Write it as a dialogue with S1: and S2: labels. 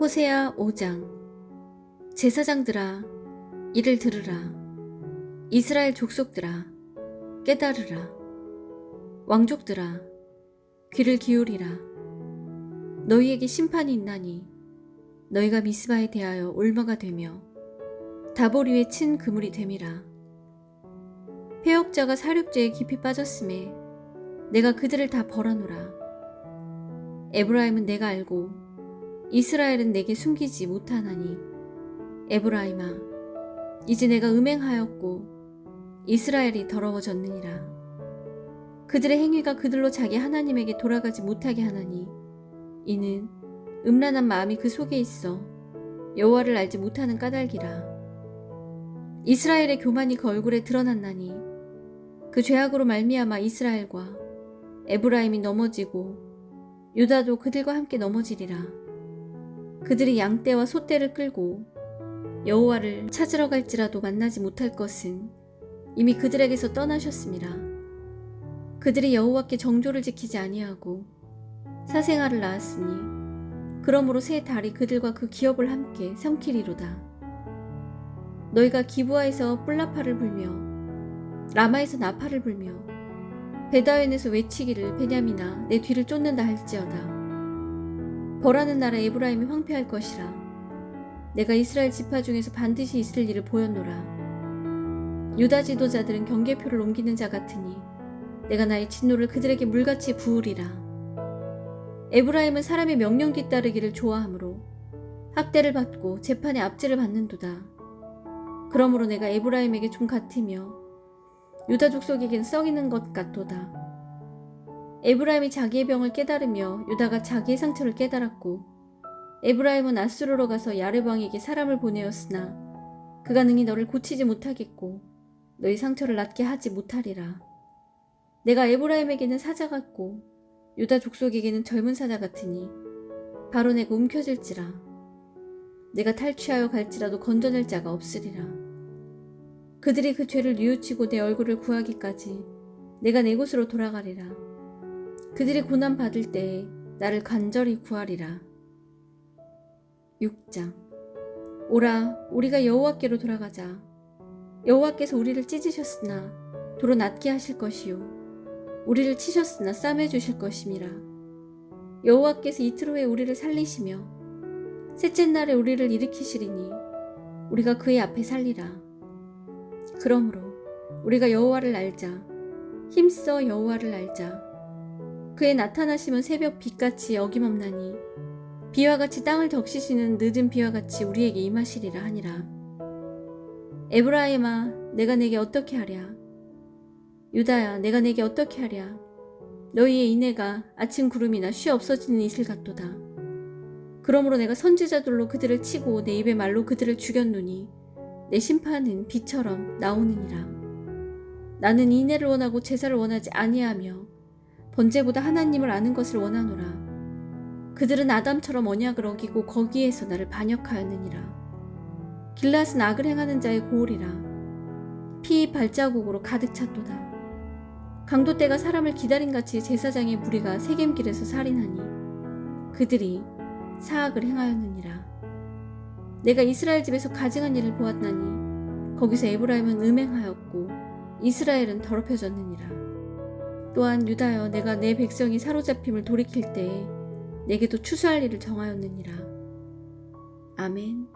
S1: 호세아 5장. 제사장들아 이를 들으라. 이스라엘 족속들아 깨달으라. 왕족들아 귀를 기울이라. 너희에게 심판이 있나니 너희가 미스바에 대하여 올마가 되며 다보리의 친 그물이 됨이라. 폐역자가 사륙죄에 깊이 빠졌음에 내가 그들을 다 벌하노라. 에브라임은 내가 알고 이스라엘은 내게 숨기지 못하나니. 에브라임아 이제 내가 음행하였고 이스라엘이 더러워졌느니라. 그들의 행위가 그들로 자기 하나님에게 돌아가지 못하게 하나니 이는 음란한 마음이 그 속에 있어 여호와를 알지 못하는 까닭이라. 이스라엘의 교만이 그 얼굴에 드러났나니 그 죄악으로 말미암아 이스라엘과 에브라임이 넘어지고 유다도 그들과 함께 넘어지리라 그들이 양떼와 소떼를 끌고 여호와를 찾으러 갈지라도 만나지 못할 것은 이미 그들에게서 떠나셨음이라 그들이 여호와께 정조를 지키지 아니하고 사생아를 낳았으니 그러므로 새 달이 그들과 그 기업을 함께 삼키리로다. 너희가 기부하에서 뿔라파를 불며 라마에서 나파를 불며 베다웬에서 외치기를 베냐미나 내 뒤를 쫓는다 할지어다 벌하는 나라 에브라임이 황폐할 것이라. 내가 이스라엘 지파 중에서 반드시 있을 일을 보였노라. 유다 지도자들은 경계표를 옮기는 자 같으니 내가 나의 진노를 그들에게 물같이 부으리라. 에브라임은 사람의 명령 뒤따르기를 좋아하므로 학대를 받고 재판의 압제를 받는도다. 그러므로 내가 에브라임에게 좀 같으며 유다 족속에겐 썩이는 것 같도다 에브라임이 자기의 병을 깨달으며 유다가 자기의 상처를 깨달았고 에브라임은 아수르로 가서 야르방에게 사람을 보내었으나 그가 능히 너를 고치지 못하겠고 너희 상처를 낫게 하지 못하리라. 내가 에브라임에게는 사자 같고 유다 족속에게는 젊은 사자 같으니 바로 내가 움켜질지라. 내가 탈취하여 갈지라도 건져낼 자가 없으리라. 그들이 그 죄를 뉘우치고 내 얼굴을 구하기까지 내가 내 곳으로 돌아가리라. 그들이 고난 받을 때에 나를 간절히 구하리라. 6장. 오라 우리가 여호와께로 돌아가자. 여호와께서 우리를 찢으셨으나 도로 낫게 하실 것이요. 우리를 치셨으나 싸매 주실 것임이라. 여호와께서 이틀 후에 우리를 살리시며 셋째 날에 우리를 일으키시리니 우리가 그의 앞에 살리라. 그러므로 우리가 여호와를 알자. 힘써 여호와를 알자 그의 나타나심은 새벽 빛같이 어김없나니 비와 같이 땅을 덕시시는 늦은 비와 같이 우리에게 임하시리라 하니라. 에브라임아, 내가 내게 어떻게 하랴? 유다야, 내가 내게 어떻게 하랴? 너희의 인애가 아침 구름이나 쉬 없어지는 이슬 같도다. 그러므로 내가 선지자들로 그들을 치고 내 입의 말로 그들을 죽였노니 내 심판은 비처럼 나오느니라. 나는 인애를 원하고 제사를 원하지 아니하며 번제보다 하나님을 아는 것을 원하노라. 그들은 아담처럼 언약을 어기고 거기에서 나를 반역하였느니라. 길랏은 악을 행하는 자의 고울이라. 피 발자국으로 가득 찼도다. 강도 때가 사람을 기다린 같이 제사장의 무리가 세겜길에서 살인하니 그들이 사악을 행하였느니라. 내가 이스라엘 집에서 가증한 일을 보았나니 거기서 에브라임은 음행하였고 이스라엘은 더럽혀졌느니라. 또한 유다여 내가 내 백성이 사로잡힘을 돌이킬 때에 내게도 추수할 일을 정하였느니라. 아멘.